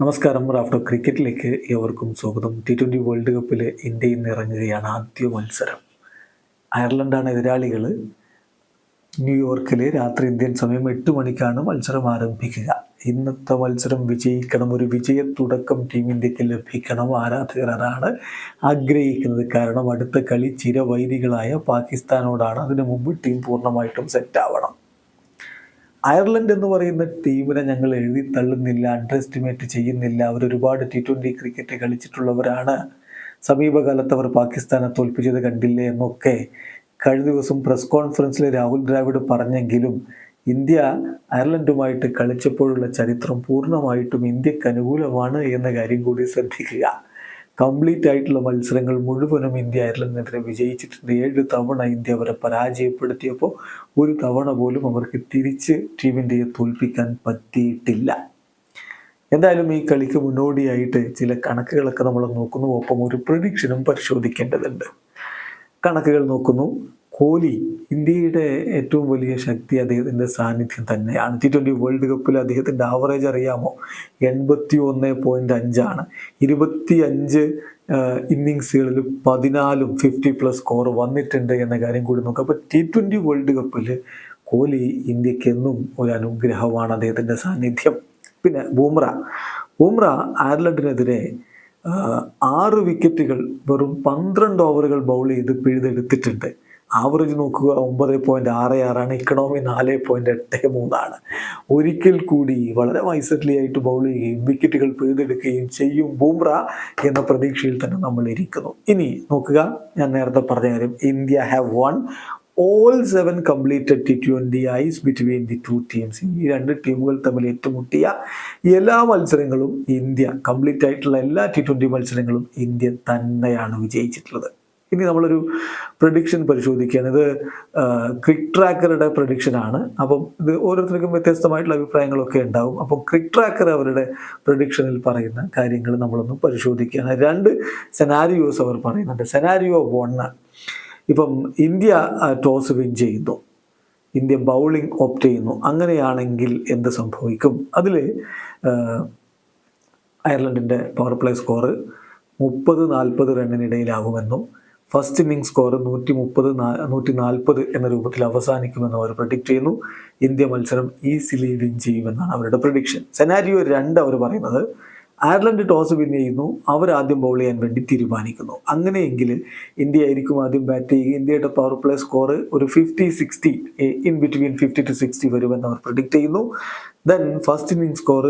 നമസ്കാരം. റാഫ്റ്റോ ക്രിക്കറ്റിലേക്ക് ഏവർക്കും സ്വാഗതം. ടി ട്വന്റി വേൾഡ് കപ്പിൽ ഇന്ത്യ ഇന്ന് ഇറങ്ങുകയാണ് ആദ്യ മത്സരം. അയർലൻഡാണ് എതിരാളികൾ ന്യൂയോർക്കിൽ രാത്രി ഇന്ത്യൻ സമയം എട്ട് മണിക്കാണ് മത്സരം ആരംഭിക്കുക. ഇന്നത്തെ മത്സരം വിജയിക്കണം. ഒരു വിജയ തുടക്കം ടീം ഇന്ത്യയ്ക്ക് ലഭിക്കണം. ആരാധകർ അതാണ് ആഗ്രഹിക്കുന്നത്. കാരണം അടുത്ത കളി ചിരവൈരികളായ പാകിസ്ഥാനോടാണ്. അതിനു മുമ്പ് ടീം പൂർണമായിട്ടും സെറ്റ് ആവണം. അയർലൻഡ് എന്ന് പറയുന്ന ടീമിനെ ഞങ്ങൾ എഴുതി തള്ളുന്നില്ല അണ്ടർ എസ്റ്റിമേറ്റ് ചെയ്യുന്നില്ല. അവർ ഒരുപാട് ടി ട്വന്റി ക്രിക്കറ്റ് കളിച്ചിട്ടുള്ളവരാണ്. സമീപകാലത്ത് അവർ പാകിസ്ഥാനെ തോൽപ്പിച്ചത് കണ്ടില്ലേ എന്നൊക്കെ കഴിഞ്ഞ ദിവസം പ്രസ് കോൺഫറൻസിൽ രാഹുൽ ദ്രാവിഡ് പറഞ്ഞെങ്കിലും ഇന്ത്യ അയർലൻഡുമായിട്ട് കളിച്ചപ്പോഴുള്ള ചരിത്രം പൂർണമായിട്ടും ഇന്ത്യയ്ക്ക് അനുകൂലമാണ് എന്ന കാര്യം കൂടി ശ്രദ്ധിക്കുക. കംപ്ലീറ്റ് ആയിട്ടുള്ള മത്സരങ്ങൾ മുഴുവനും ഇന്ത്യ അയർലൻഡിനെതിരെ വിജയിച്ചിട്ടുണ്ട്. ഏഴ് തവണ ഇന്ത്യ അവരെ പരാജയപ്പെടുത്തിയപ്പോൾ ഒരു തവണ പോലും അവർക്ക് തിരിച്ച് ടീം ഇന്ത്യയെ തോൽപ്പിക്കാൻ പറ്റിയിട്ടില്ല. എന്തായാലും ഈ കളിക്ക് മുന്നോടിയായിട്ട് ചില കണക്കുകളൊക്കെ നമ്മൾ നോക്കുന്നു. ഒപ്പം ഒരു പ്രഡിക്ഷനും പരിശോധിക്കേണ്ടതുണ്ട്. കണക്കുകൾ നോക്കുന്നു. കോഹ്ലി ഇന്ത്യയുടെ ഏറ്റവും വലിയ ശക്തി അദ്ദേഹത്തിന്റെ സാന്നിധ്യം തന്നെയാണ്. ടി ട്വന്റി വേൾഡ് കപ്പിൽ അദ്ദേഹത്തിന്റെ ആവറേജ് അറിയാമോ? എൺപത്തി ഒന്ന് പോയിന്റ് അഞ്ചാണ്. ഇരുപത്തി അഞ്ച് ഇന്നിങ്സുകളിൽ പതിനാലും ഫിഫ്റ്റി പ്ലസ് സ്കോർ വന്നിട്ടുണ്ട് എന്ന കാര്യം കൂടി നോക്കാം. അപ്പോൾ ടി ട്വന്റി വേൾഡ് കപ്പിൽ കോഹ്ലി ഇന്ത്യക്കെന്നും ഒരു അനുഗ്രഹമാണ് അദ്ദേഹത്തിന്റെ സാന്നിധ്യം. പിന്നെ ബൂമ്ര. ബൂമ്ര അയർലൻഡിനെതിരെ ആറ് വിക്കറ്റുകൾ വെറും പന്ത്രണ്ട് ഓവറുകൾ ബൗൾ ചെയ്ത് പിഴുതെടുത്തിട്ടുണ്ട്. ആവറേജ് നോക്കുക ഒമ്പത് പോയിന്റ് ആറ് ആറാണ് ഇക്കണോമി നാല് പോയിന്റ് എട്ട് മൂന്നാണ്. ഒരിക്കൽ കൂടി വളരെ വൈസറ്റ്ലി ആയിട്ട് ബൗൾ ചെയ്യുകയും വിക്കറ്റുകൾ പിഴുതെടുക്കുകയും ചെയ്യും ബൂംറ എന്ന പ്രതീക്ഷയിൽ തന്നെ നമ്മൾ ഇരിക്കുന്നു. ഇനി നോക്കുക ഞാൻ നേരത്തെ പറഞ്ഞ കാര്യം India have won all seven completed T twenty Is between the two teams ഈ രണ്ട് ടീമുകൾ തമ്മിൽ ഏറ്റുമുട്ടിയ എല്ലാ മത്സരങ്ങളും ഇന്ത്യ കംപ്ലീറ്റ് ആയിട്ടുള്ള എല്ലാ ടി ട്വന്റി മത്സരങ്ങളും ഇന്ത്യ തന്നെയാണ് വിജയിച്ചിട്ടുള്ളത്. ഇനി നമ്മളൊരു പ്രഡിക്ഷൻ പരിശോധിക്കുകയാണ്. ഇത് ക്രിക്ക് ട്രാക്കറുടെ പ്രഡിക്ഷനാണ് അപ്പം ഇത് ഓരോരുത്തർക്കും വ്യത്യസ്തമായിട്ടുള്ള അഭിപ്രായങ്ങളൊക്കെ ഉണ്ടാവും. അപ്പം ക്രിക്ക് ട്രാക്കർ അവരുടെ പ്രഡിക്ഷനിൽ പറയുന്ന കാര്യങ്ങൾ നമ്മളൊന്ന് പരിശോധിക്കുകയാണ്. രണ്ട് സെനാരിയോസ് അവർ പറയുന്നുണ്ട്. സെനാരിയോ വണ്ണ് ഇപ്പം ഇന്ത്യ ടോസ് വിൻ ചെയ്യുന്നു. ഇന്ത്യ ബൗളിംഗ് ഓപ്റ്റ് ചെയ്യുന്നു. അങ്ങനെയാണെങ്കിൽ എന്ത് സംഭവിക്കും? അതിൽ അയർലൻഡിന്റെ പവർ പ്ലേ സ്കോറ് മുപ്പത് നാൽപ്പത് റണ്ണിനിടയിലാകുമെന്നും ഫസ്റ്റ് ഇന്നിംഗ് സ്കോർ നൂറ്റി മുപ്പത് നൂറ്റി നാൽപ്പത് എന്ന രൂപത്തിൽ അവസാനിക്കുമെന്ന് അവർ പ്രഡിക്റ്റ് ചെയ്യുന്നു. ഇന്ത്യ മത്സരം ഈസിലി വിൻ ചെയ്യുമെന്നാണ് അവരുടെ പ്രഡിക്ഷൻ സെനാരിയോ രണ്ട് അവർ പറയുന്നത്. അയർലൻഡ് ടോസ് വിൻ ചെയ്യുന്നു. അവർ ആദ്യം ബൗൾ ചെയ്യാൻ വേണ്ടി തീരുമാനിക്കുന്നു. അങ്ങനെയെങ്കിൽ ഇന്ത്യ ആയിരിക്കും ആദ്യം ബാറ്റ് ചെയ്യുക. ഇന്ത്യയുടെ പവർ പ്ലേ സ്കോർ ഒരു fifty sixty in between fifty to sixty വരുമെന്ന് അവർ പ്രഡിക്റ്റ് ചെയ്യുന്നു. Then first inning score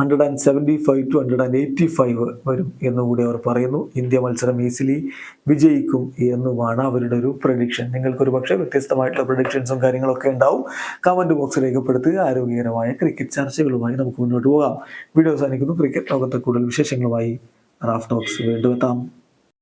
hundred and seventy five to hundred and eighty five വരും എന്നുകൂടി അവർ പറയുന്നു. ഇന്ത്യ മത്സരം ഈസിലി വിജയിക്കും എന്നുമാണ് അവരുടെ ഒരു പ്രഡിക്ഷൻ നിങ്ങൾക്കൊരു പക്ഷേ വ്യത്യസ്തമായിട്ടുള്ള പ്രഡിക്ഷൻസും കാര്യങ്ങളൊക്കെ ഉണ്ടാവും. കമന്റ് ബോക്സിൽ രേഖപ്പെടുത്തുക. ആരോഗ്യകരമായ ക്രിക്കറ്റ് ചർച്ചകളുമായി നമുക്ക് മുന്നോട്ട് പോകാം. വീഡിയോ അവസാനിക്കുന്നു. ക്രിക്കറ്റ് ലോകത്തെ കൂടുതൽ വിശേഷങ്ങളുമായി റാഫ് ടോക്സ് വീണ്ടും എത്താം.